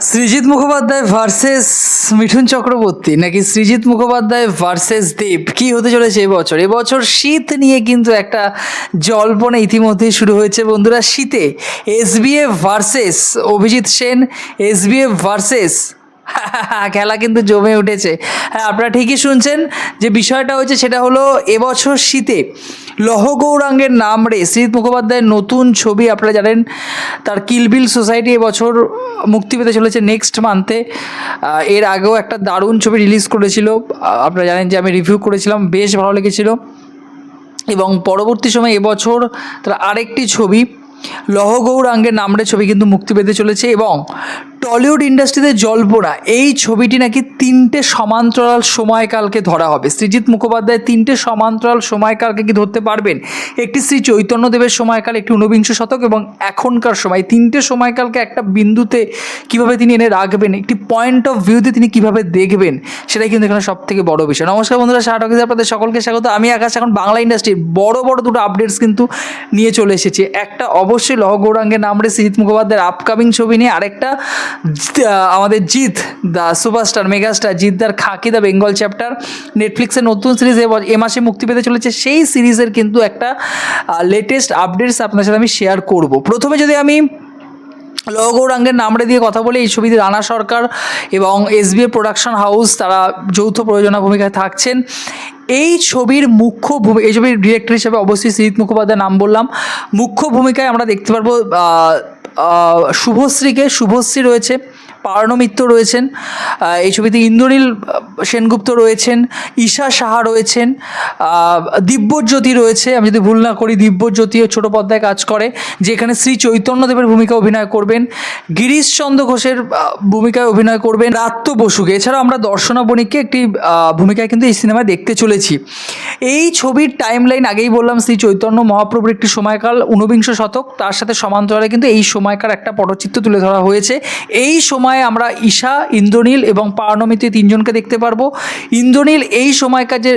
Srijit Mukhopadhyay versus Mithun Chakraborty, নাকি Srijit Mukhopadhyay versus দেব? কি হতে চলেছে এবছর? এবছর শীত নিয়ে কিন্তু একটা জল্পনা ইতিমধ্যেই শুরু হয়েছে বন্ধুরা। শীতে S SBF versus Abhijit Sen S SBF versus খেলা কিন্তু জমে উঠেছে। হ্যাঁ আপনারা ঠিকই শুনছেন যে বিষয়টা হচ্ছে সেটা হলো এবছর শীতে লহ গৌরাঙ্গের নাম রে শ্রীজিৎ মুখোপাধ্যায়ের নতুন ছবি, আপনারা জানেন তার কিলবিল সোসাইটি এবছর মুক্তি পেতে চলেছে নেক্সট মান্থে এর আগেও একটা দারুণ ছবি রিলিজ করেছিল। আপনারা জানেন যে আমি রিভিউ করেছিলাম, বেশ ভালো লেগেছিল। এবং পরবর্তী সময় এবছর তার আরেকটি ছবি, লহ গৌরাঙ্গের নামরে ছবি কিন্তু মুক্তি পেতে চলেছে। এবং টলিউড ইন্ডাস্ট্রিতে জল্পনা এই ছবিটি নাকি তিনটে সমান্তরাল সময়কালকে ধরা হবে। সৃজিৎ মুখোপাধ্যায় তিনটে সমান্তরাল সময়কালকে কি ধরতে পারবেন? একটি শ্রী চৈতন্যদেবের সময়কাল, একটি ঊনবিংশ শতক এবং এখনকার সময়। তিনটে সময়কালকে একটা বিন্দুতে কীভাবে তিনি এনে রাখবেন? একটি পয়েন্ট অফ ভিউতে তিনি কীভাবে দেখবেন? সেটাই কিন্তু এখানে সব থেকে বড় বিষয়। নমস্কার বন্ধুরা শাহরকিজ আপনাদের সকলকে। স্বাগত। আমি আকাশ, এখন বাংলা ইন্ডাস্ট্রির বড় বড় দুটো আপডেটস কিন্তু নিয়ে চলে এসেছি। একটা অবশ্যই লহ গৌরাঙ্গের নামরে সৃজিৎ মুখোপাধ্যায়ের আপকামিং ছবি নিয়ে। আরেকটা আমাদের জিৎ দ্য সুপারস্টার, মেগাস্টার জিৎদার খাকি দ্য বেঙ্গল চ্যাপ্টার। নেটফ্লিক্সের নতুন সিরিজ এবার এ মাসে মুক্তি পেতে চলেছে। সেই সিরিজের কিন্তু একটা লেটেস্ট আপডেটস আপনার সাথে আমি শেয়ার করব। প্রথমে যদি আমি লহ গৌরাঙ্গের নামরে দিয়ে কথা বলে, এই ছবিতে রানা সরকার এবং এসবিএ প্রোডাকশন হাউস তারা যৌথ প্রযোজনা ভূমিকায় থাকছেন। এই ছবির মুখ্য ভূমি, এই ছবির ডিরেক্টর হিসেবে অবশ্যই সৃজিৎ মুখোপাধ্যায় নাম বললাম। মুখ্য ভূমিকায় আমরা দেখতে পারব শুভশ্রীকে শুভশ্রী রয়েছে। পার্ণ মিত্র রয়েছেন এই ছবিতে ইন্দ্রনীল সেনগুপ্ত রয়েছেন, ঈশা সাহা রয়েছেন দিব্যজ্যোতি রয়েছে, আমি যদি ভুল না করি, দিব্যজ্যোতিও ছোটো পর্দায় কাজ করে যেখানে শ্রী চৈতন্যদেবের ভূমিকা অভিনয় করবেন গিরিশচন্দ্র ঘোষের ভূমিকায় অভিনয় করবেন রাত্য বসুকে। এছাড়াও আমরা দর্শনা বণিককে একটি ভূমিকায় কিন্তু এই সিনেমায় দেখতে চলেছি। এই ছবির টাইম লাইন আগেই বললাম, শ্রী চৈতন্য মহাপ্রভুর একটি সময়কাল, ঊনবিংশ শতক, তার সাথে সমান্তরালে কিন্তু এই সময়কার একটা পটচিত্র তুলে ধরা হয়েছে। এই সময়ে আমরা ঈশা, ইন্দ্রনীল এবং পার্ণমিতি তিনজনকে দেখতে পারব। ইন্দ্রনীল এই সময়কার যে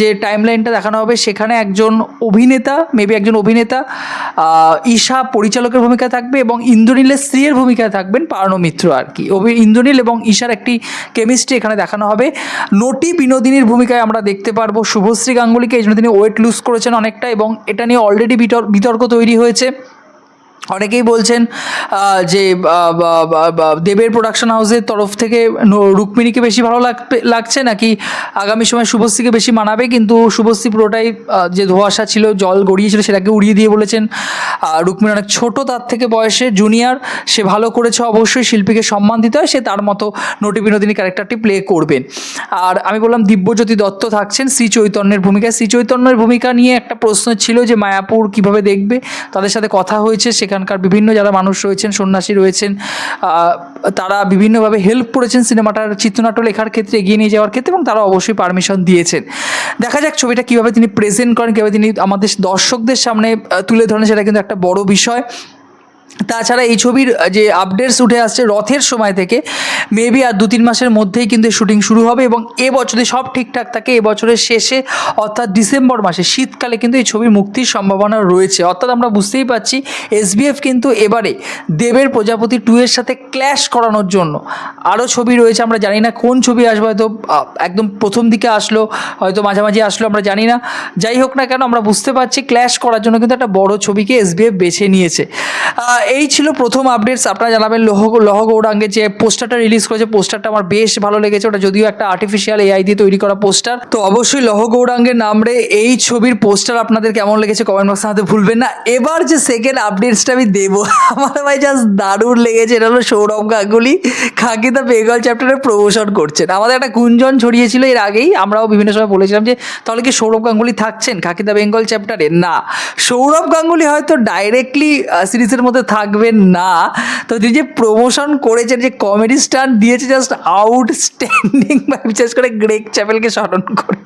যে টাইম লাইনটা দেখানো হবে, সেখানে একজন অভিনেতা মেবি একজন অভিনেতা ঈশা পরিচালকের ভূমিকা থাকবে এবং ইন্দ্রনীলের স্ত্রীর ভূমিকায় থাকবেন পার্ণমিত্র আর কি। ইন্দ্রনীল এবং ঈশার একটি কেমিস্ট্রি এখানে দেখানো হবে। নটি বিনোদিনীর ভূমিকায় আমরা দেখতে পারব। শুভশ্রী গাঙ্গুলিকে এই জন্য তিনি ওয়েট লুজ করেছেন অনেকটা এবং এটা নিয়ে অলরেডি বিতর্ক তৈরি হয়েছে। অনেকেই বলছেন যে দেবের প্রোডাকশন হাউসের তরফ থেকে রুক্মিণীকে বেশি ভালো লাগছে নাকি আগামী সময় শুভশ্রীকে বেশি মানাবে? কিন্তু শুভশ্রী পুরোটাই যে ধোঁয়াশা ছিল, জল গড়িয়েছিল সেটাকে উড়িয়ে দিয়ে বলেছেন রুক্মিণী অনেক ছোট তার থেকে বয়সে জুনিয়র সে ভালো করেছে অবশ্যই, শিল্পীকে সম্মান দিতে হয়, সে তার মতো নটি বিনোদিনী ক্যারেক্টারটি প্লে করবেন। আর আমি বললাম, দিব্যজ্যোতি দত্ত থাকছেন, শ্রী চৈতন্যের ভূমিকায়। শ্রী চৈতন্যের ভূমিকা নিয়ে একটা প্রশ্ন ছিল যে, মায়াপুর কীভাবে দেখবে? তাদের সাথে কথা হয়েছে সেখানকার বিভিন্ন যারা মানুষ রয়েছেন, সন্ন্যাসী রয়েছেন তারা বিভিন্নভাবে হেল্প করেছেন সিনেমাটার চিত্রনাট্য লেখার ক্ষেত্রে এগিয়ে নিয়ে যাওয়ার ক্ষেত্রে এবং তারা অবশ্যই পারমিশন দিয়েছেন। দেখা যাক ছবিটা কীভাবে তিনি প্রেজেন্ট করেন, কীভাবে তিনি আমাদের দর্শকদের সামনে তুলে ধরেন, সেটা কিন্তু একটা বড় বিষয়। তাছাড়া এই ছবির যে আপডেটস উঠে আসছে রথের সময় থেকে মেবি আর দু তিন মাসের মধ্যেই কিন্তু শুটিং শুরু হবে এবং এবছর সব ঠিকঠাক থাকে এবছরের শেষে অর্থাৎ ডিসেম্বর মাসে, শীতকালে কিন্তু এই ছবির মুক্তির সম্ভাবনা রয়েছে। অর্থাৎ আমরা বুঝতেই পারছি এসবিএফ কিন্তু এবারে দেবের প্রজাপতি টু এর সাথে ক্ল্যাশ করানোর জন্য। আরও ছবি রয়েছে, আমরা জানি না কোন ছবি আসবে, হয়তো একদম প্রথম দিকে আসলো, হয়তো মাঝামাঝি আসলো, আমরা জানি না। যাই হোক না কেন, আমরা বুঝতে পারছি ক্ল্যাশ করার জন্য কিন্তু একটা বড় ছবিকে এসবিএফ বেছে নিয়েছে। এই ছিল প্রথম আপডেটস আপনারা জানাবেন লহ লহ গৌরাঙ্গে যে পোস্টারটা রিলিজ করেছে, পোস্টারটা আমার বেশ ভালো লেগেছে। ওটা যদিও একটা আর্টিফিশিয়াল এআই দিয়ে তৈরি করা পোস্টার। তো অবশ্যই লহ গৌরাঙ্গের নামরে এই ছবির পোস্টার আপনাদের কেমন লেগেছে কমেন্ট বক্সে আমাদের ভুলবেন না। এবার যে সেকেন্ড আপডেটসটা আমি দেবো, আমার ভাই জাস্ট দারুণ লেগেছে। এটা হলো সৌরভ গাঙ্গুলি, খাকি দ্য বেঙ্গল চ্যাপ্টারে প্রমোশন করছেন। আমাদের একটা গুঞ্জন ছড়িয়েছিল এর আগেই, আমরাও বিভিন্ন সময় বলেছিলাম যে, তাহলে কি সৌরভ গাঙ্গুলি থাকছেন? খাকি দ্য বেঙ্গল চ্যাপ্টারে না। সৌরভ গাঙ্গুলি হয়তো ডাইরেক্টলি সিরিজের মধ্যে থাকবেন না। তো তিনি যে প্রমোশন করেছেন, যে কমেডি স্টার দিয়েছে জাস্ট আউটস্ট্যান্ডিং বিশেষ করে গ্রেক চ্যাপেলকে স্মরণ করে।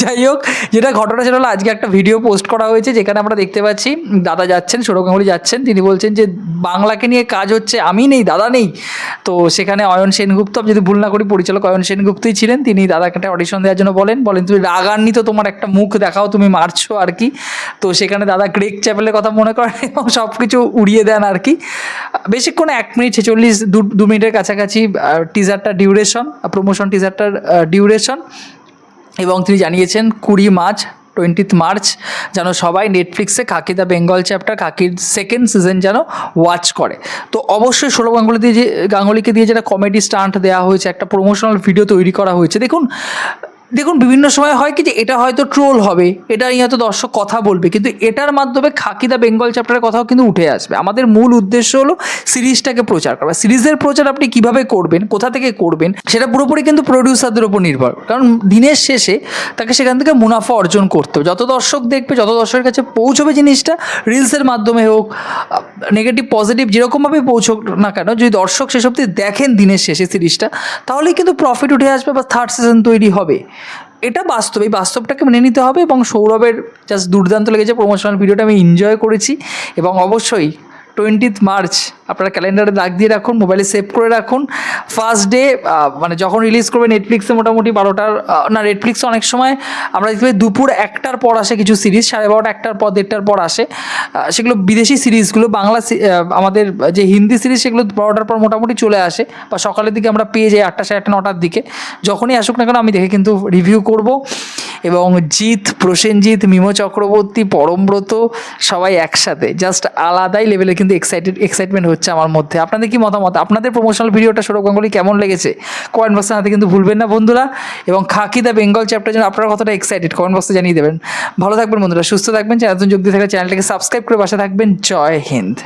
যাই হোক, যেটা ঘটনা সেটা হলো, আজকে একটা ভিডিও পোস্ট করা হয়েছে, যেখানে আমরা দেখতে পাচ্ছি, দাদা যাচ্ছেন, সৌরভ গাঙ্গুলি যাচ্ছেন, তিনি বলছেন যে, বাংলাকে নিয়ে কাজ হচ্ছে, আমি নেই, দাদা নেই। তো সেখানে অয়ন সেনগুপ্ত, আমি যদি ভুল না করি, পরিচালক অয়ন সেনগুপ্তই ছিলেন, তিনি দাদাকে একটা অডিশন দেওয়ার জন্য বলেন বলেন, তুমি রাগান্বিত, তোমার একটা মুখ দেখাও, তুমি মারছো আর কি। তো সেখানে দাদা গ্রেক চ্যাপেলের কথা মনে করেন এবং সব কিছু উড়িয়ে দেন আর কি বেশিক্ষণ এক মিনিট ছেচল্লিশ, দু মিনিটের কাছাকাছি টিজারটা ডিউরেশন প্রমোশন টিজারটার ডিউরেশন এবং তিনি জানিয়েছেন, কুড়ি মার্চ টোয়েন্টিথ মার্চ, যেন সবাই নেটফ্লিক্সে খাকি দ্য বেঙ্গল চ্যাপ্টার খাকির সেকেন্ড সিজন যেন ওয়াচ করে। তো অবশ্যই সৌরভ গাঙ্গুলি দিয়ে যে, গাঙ্গুলিকে দিয়ে যেটা কমেডি স্টান্ট দেওয়া হয়েছে, একটা প্রমোশনাল ভিডিও তৈরি করা হয়েছে। দেখুন দেখুন, বিভিন্ন সময় হয় কি যে এটা হয়তো ট্রোল হবে, এটা নিয়ে হয়তো দর্শক কথা বলবে, কিন্তু এটার মাধ্যমে খাকি দ্য বেঙ্গল চ্যাপ্টারের কথাও কিন্তু উঠে আসবে। আমাদের মূল উদ্দেশ্য হলো সিরিজটাকে প্রচার করা। সিরিজের প্রচার আপনি কীভাবে করবেন, কোথা থেকে করবেন, সেটা পুরোপুরি কিন্তু প্রডিউসারদের উপর নির্ভর। কারণ দিনের শেষে তাকে সেখান থেকে মুনাফা অর্জন করতে হবে। যত দর্শক দেখবে, যত দর্শকের কাছে পৌঁছবে জিনিসটা রিলসের মাধ্যমে হোক নেগেটিভ পজিটিভ যেরকমভাবে পৌঁছোক না কেন, যদি দর্শক সেসব দেখেন দিনের শেষে সিরিজটা, তাহলেই কিন্তু প্রফিট উঠে আসবে বা থার্ড সিজন তৈরি হবে। এটা বাস্তব, এই বাস্তবটাকে মেনে নিতে হবে এবং সৌরভের জাস্ট দুর্দান্ত লেগেছে প্রমোশনাল ভিডিওটা আমি এনজয় করেছি এবং অবশ্যই টোয়েন্টিথ মার্চ আপনারা ক্যালেন্ডারে দাগ দিয়ে রাখুন মোবাইলে সেভ করে রাখুন। ফার্স্ট ডে মানে যখন রিলিজ করবে নেটফ্লিক্সে মোটামুটি বারোটার না নেটফ্লিক্সে অনেক সময় আমরা দেখতে দুপুর একটার পর আসে কিছু সিরিজ সাড়ে বারোটা, একটার পর দেড়টার পর আসে। সেগুলো বিদেশি সিরিজগুলো বাংলা আমাদের যে হিন্দি সিরিজ সেগুলো বারোটার পর মোটামুটি চলে আসে। বা সকালের দিকে আমরা পেয়ে যাই আটটা, সাড়ে আটটা, নটার দিকে। যখনই আসুক না কেন, আমি দেখে কিন্তু রিভিউ করব। এবং জিৎ, প্রসেনজিৎ, মিমো চক্রবর্তী, পরমব্রত সবাই একসাথে। জাস্ট আলাদাই লেভেলে কিন্তু এক্সাইটেড এক্সাইটমেন্ট হচ্ছে আমার মধ্যে। আপনাদের কি মতামত? আপনাদের প্রমোশনাল ভিডিওটা সৌরভ গাঙ্গুলি কেমন লেগেছে? কমেন্ট বক্সে জানাতে কিন্তু ভুলবেন না বন্ধুরা। এবং খাকি দ্য বেঙ্গল চ্যাপ্টার জন্য আপনারা কতটা এক্সাইটেড কমেন্ট বক্সে জানিয়ে দেবেন। ভালো থাকবেন বন্ধুরা, সুস্থ থাকবেন, চ্যানেল যোগ দিয়ে চ্যানেলটাকে সাবস্ক্রাইব করে বাসা থাকবেন। জয় হিন্দ।